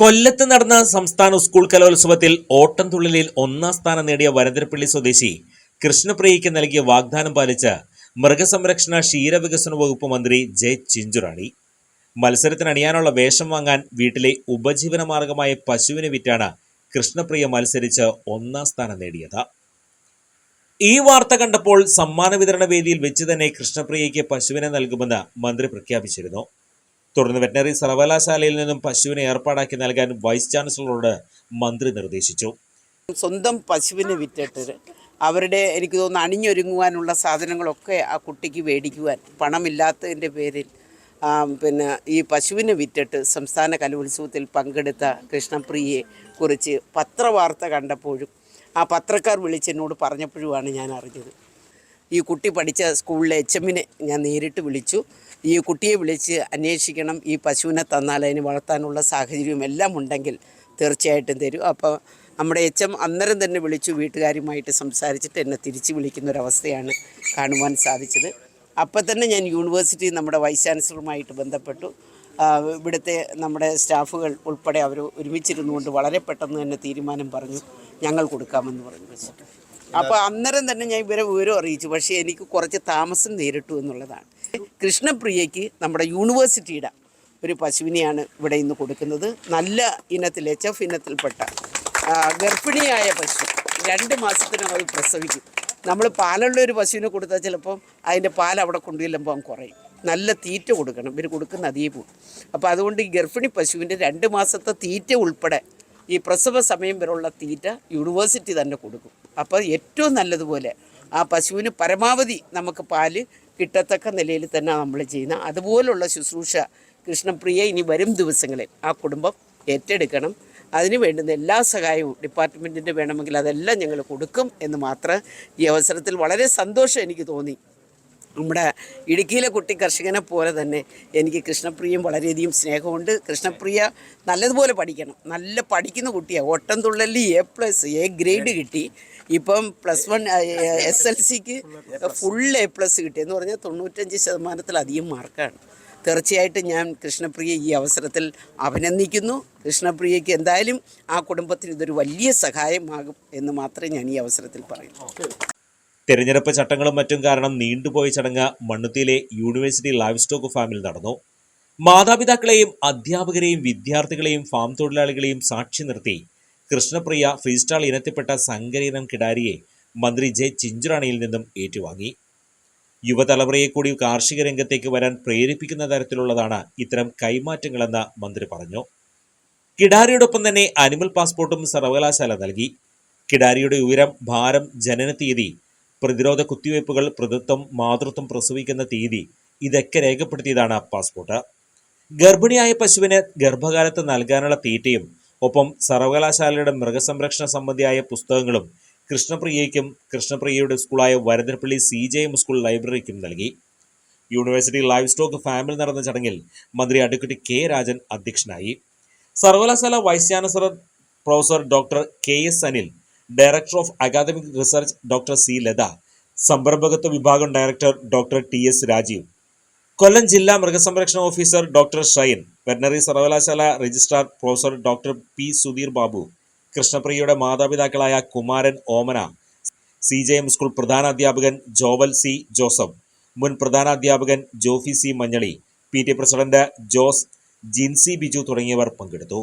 കൊല്ലത്ത് നടന്ന സംസ്ഥാന സ്കൂൾ കലോത്സവത്തിൽ ഓട്ടംതുള്ളലിൽ ഒന്നാം സ്ഥാനം നേടിയ വരതിരപ്പള്ളി സ്വദേശി കൃഷ്ണപ്രിയയ്ക്ക് നൽകിയ വാഗ്ദാനം പാലിച്ച് മൃഗസംരക്ഷണ ക്ഷീരവികസന വകുപ്പ് മന്ത്രി ജെ ചിഞ്ചുറാണി. മത്സരത്തിന് അണിയാനുള്ള വേഷം വാങ്ങാൻ വീട്ടിലെ ഉപജീവന മാർഗമായ പശുവിനെ വിറ്റാണ് കൃഷ്ണപ്രിയ മത്സരിച്ച് ഒന്നാം സ്ഥാനം നേടിയത്. ഈ വാർത്ത കണ്ടപ്പോൾ സമ്മാന വിതരണ വേദിയിൽ വെച്ച് തന്നെ കൃഷ്ണപ്രിയയ്ക്ക് പശുവിനെ നൽകുമെന്ന് മന്ത്രി പ്രഖ്യാപിച്ചിരുന്നു. തുടർന്ന് വെറ്റനറി സർവകലാശാലയിൽ നിന്നും പശുവിനെ ഏർപ്പാടാക്കി നൽകാൻ വൈസ് ചാൻസലറോട് മന്ത്രി നിർദ്ദേശിച്ചു. സ്വന്തം പശുവിനെ വിറ്റിട്ട് അവരുടെ എനിക്ക് തോന്നുന്നു അണിഞ്ഞൊരുങ്ങുവാനുള്ള സാധനങ്ങളൊക്കെ ആ കുട്ടിക്ക് മേടിക്കുവാൻ പണമില്ലാത്തതിന്റെ പേരിൽ പിന്നെ ഈ പശുവിനെ വിറ്റിട്ട് സംസ്ഥാന കലോത്സവത്തിൽ പങ്കെടുത്ത കൃഷ്ണപ്രിയയെ കുറിച്ച് പത്രവാർത്ത കണ്ടപ്പോഴും ആ പത്രക്കാർ വിളിച്ചെന്നോട് പറഞ്ഞപ്പോഴുമാണ് ഞാൻ അറിഞ്ഞത്. ഈ കുട്ടി പഠിച്ച സ്കൂളിലെ എച്ച് എമ്മിനെ ഞാൻ നേരിട്ട് വിളിച്ചു. ഈ കുട്ടിയെ വിളിച്ച് അന്വേഷിക്കണം ഈ പശുവിനെ തന്നാൽ അതിന് വളർത്താനുള്ള സാഹചര്യം എല്ലാം ഉണ്ടെങ്കിൽ തീർച്ചയായിട്ടും തരും. അപ്പോൾ നമ്മുടെ എച്ച് എം അന്നേരം തന്നെ വിളിച്ചു വീട്ടുകാരുമായിട്ട് സംസാരിച്ചിട്ട് എന്നെ തിരിച്ച് വിളിക്കുന്നൊരവസ്ഥയാണ് കാണുവാൻ സാധിച്ചത്. അപ്പം തന്നെ ഞാൻ യൂണിവേഴ്സിറ്റി നമ്മുടെ വൈസ് ചാൻസലറുമായിട്ട് ബന്ധപ്പെട്ടു. ഇവിടുത്തെ നമ്മുടെ സ്റ്റാഫുകൾ ഉൾപ്പെടെ അവർ ഒരുമിച്ചിരുന്നുകൊണ്ട് വളരെ പെട്ടെന്ന് തന്നെ തീരുമാനം പറഞ്ഞു ഞങ്ങൾ കൊടുക്കാമെന്ന് പറഞ്ഞു. വെച്ചിട്ട് അപ്പോൾ അന്നേരം തന്നെ ഞാൻ ഇവരെ വിവരം അറിയിച്ചു. പക്ഷേ എനിക്ക് കുറച്ച് താമസം നേരിട്ടു എന്നുള്ളതാണ്. കൃഷ്ണപ്രിയയ്ക്ക് നമ്മുടെ യൂണിവേഴ്സിറ്റിയുടെ ഒരു പശുവിനെയാണ് ഇവിടെ ഇന്ന് കൊടുക്കുന്നത്. നല്ല ഇനത്തിൽ എച്ച് എഫ് ഇനത്തിൽപ്പെട്ട ഗർഭിണിയായ പശു. രണ്ട് മാസത്തിനകം അത് പ്രസവിക്കും. നമ്മൾ പാലുള്ള ഒരു പശുവിനെ കൊടുത്താൽ ചിലപ്പം അതിന്റെ പാൽ അവിടെ കൊണ്ടുചെല്ലുമ്പോൾ കുറയും. നല്ല തീറ്റ കൊടുക്കണം. ഇവർ കൊടുക്കുന്ന അതേ പോകും അപ്പോൾ അതുകൊണ്ട് ഈ ഗർഭിണി പശുവിന്റെ രണ്ട് മാസത്തെ തീറ്റ ഉൾപ്പെടെ ഈ പ്രസവ സമയം വരെയുള്ള തീറ്റ യൂണിവേഴ്സിറ്റി തന്നെ കൊടുക്കും. അപ്പോൾ ഏറ്റവും നല്ലതുപോലെ ആ പശുവിന് പരമാവധി നമുക്ക് പാൽ കിട്ടത്തക്ക നിലയിൽ തന്നെ നമ്മൾ ചെയ്യുന്ന അതുപോലുള്ള ശുശ്രൂഷ കൃഷ്ണപ്രിയ ഇനി വരും ദിവസങ്ങളിൽ ആ കുടുംബം ഏറ്റെടുക്കണം. അതിന് വേണ്ടുന്ന എല്ലാ സഹായവും ഡിപ്പാർട്ട്മെന്റിന്റെ വേണമെങ്കിൽ അതെല്ലാം ഞങ്ങൾ കൊടുക്കും എന്ന് മാത്രം ഈ അവസരത്തിൽ വളരെ സന്തോഷം എനിക്ക് തോന്നി. നമ്മുടെ ഇടുക്കിയിലെ കുട്ടി കർഷകനെ പോലെ തന്നെ എനിക്ക് കൃഷ്ണപ്രിയം വളരെയധികം സ്നേഹമുണ്ട്. കൃഷ്ണപ്രിയ നല്ലതുപോലെ പഠിക്കണം. നല്ല പഠിക്കുന്ന കുട്ടിയാണ് ഓട്ടം തുള്ളലിൽ എ പ്ലസ് എ ഗ്രേഡ് കിട്ടി. ഇപ്പം പ്ലസ് വൺ എസ് എൽ സിക്ക് ഫുൾ എ പ്ലസ് കിട്ടി. എന്ന് പറഞ്ഞാൽ തൊണ്ണൂറ്റഞ്ച് ശതമാനത്തിലധികം മാർക്കാണ്. തീർച്ചയായിട്ടും ഞാൻ കൃഷ്ണപ്രിയ ഈ അവസരത്തിൽ അഭിനന്ദിക്കുന്നു. കൃഷ്ണപ്രിയയ്ക്ക് എന്തായാലും ആ കുടുംബത്തിന് ഇതൊരു വലിയ സഹായമാകും എന്ന് മാത്രമേ ഞാൻ ഈ അവസരത്തിൽ പറയൂ തെരഞ്ഞെടുപ്പ് ചട്ടങ്ങളും മറ്റും കാരണം നീണ്ടുപോയ ചടങ്ങ് മണ്ണുത്തിയിലെ യൂണിവേഴ്സിറ്റി ലൈവ് സ്റ്റോക്ക് ഫാമിൽ നടന്നു. മാതാപിതാക്കളെയും അധ്യാപകരെയും വിദ്യാർത്ഥികളെയും ഫാം തൊഴിലാളികളെയും സാക്ഷി നിർത്തി. കൃഷ്ണപ്രിയ ഫ്രീസ്റ്റാൾ ഇനത്തിൽപ്പെട്ട സങ്കരീനം കിടാരിയെ മന്ത്രി ജെ ചിഞ്ചുറാണിയിൽ നിന്നും ഏറ്റുവാങ്ങി. യുവതലമുറയെ കൂടി കാർഷിക രംഗത്തേക്ക് വരാൻ പ്രേരിപ്പിക്കുന്ന തരത്തിലുള്ളതാണ് ഇത്തരം കൈമാറ്റങ്ങളെന്ന് മന്ത്രി പറഞ്ഞു. കിടാരിയോടൊപ്പം തന്നെ അനിമൽ പാസ്പോർട്ടും സർവകലാശാല നൽകി. കിടാരിയുടെ ഉയരം ഭാരം ജനന തീയതി പ്രതിരോധ കുത്തിവയ്പ്പുകൾ പ്രതിത്വം മാതൃത്വം പ്രസവിക്കുന്ന തീയതി ഇതൊക്കെ രേഖപ്പെടുത്തിയതാണ് പാസ്പോർട്ട് ഗർഭിണിയായ പശുവിന് ഗർഭകാലത്ത് നൽകാനുള്ള തീറ്റയും ഒപ്പം സർവകലാശാലയുടെ മൃഗസംരക്ഷണ സംബന്ധിയായ പുസ്തകങ്ങളും കൃഷ്ണപ്രിയയ്ക്കും കൃഷ്ണപ്രിയയുടെ സ്കൂളായ Varadarappally C J M school ലൈബ്രറിക്കും നൽകി. യൂണിവേഴ്സിറ്റി ലൈവ് സ്റ്റോക്ക് ഫാമിൽ നടന്ന ചടങ്ങിൽ മന്ത്രി അഡ്വക്കേറ്റ് കെ രാജൻ അധ്യക്ഷനായി. സർവകലാശാല vice chancellor professor doctor K S Anil director of academic research doctor C Latha സംരംഭകത്വ വിഭാഗം director doctor T S Rajeev Kollam ജില്ലാ മൃഗസംരക്ഷണ ഓഫീസർ ഡോക്ടർ ഷൈൻ വെറ്റനറി സർവകലാശാല registrar professor doctor P Sudheer Babu കൃഷ്ണപ്രിയയുടെ മാതാപിതാക്കളായ Kumaran Omana C J M school പ്രധാന അധ്യാപകൻ Joval C Joseph മുൻ പ്രധാന അധ്യാപകൻ Jofy C Manjaly P T president Jose Jincy Biju തുടങ്ങിയവർ പങ്കെടുത്തു.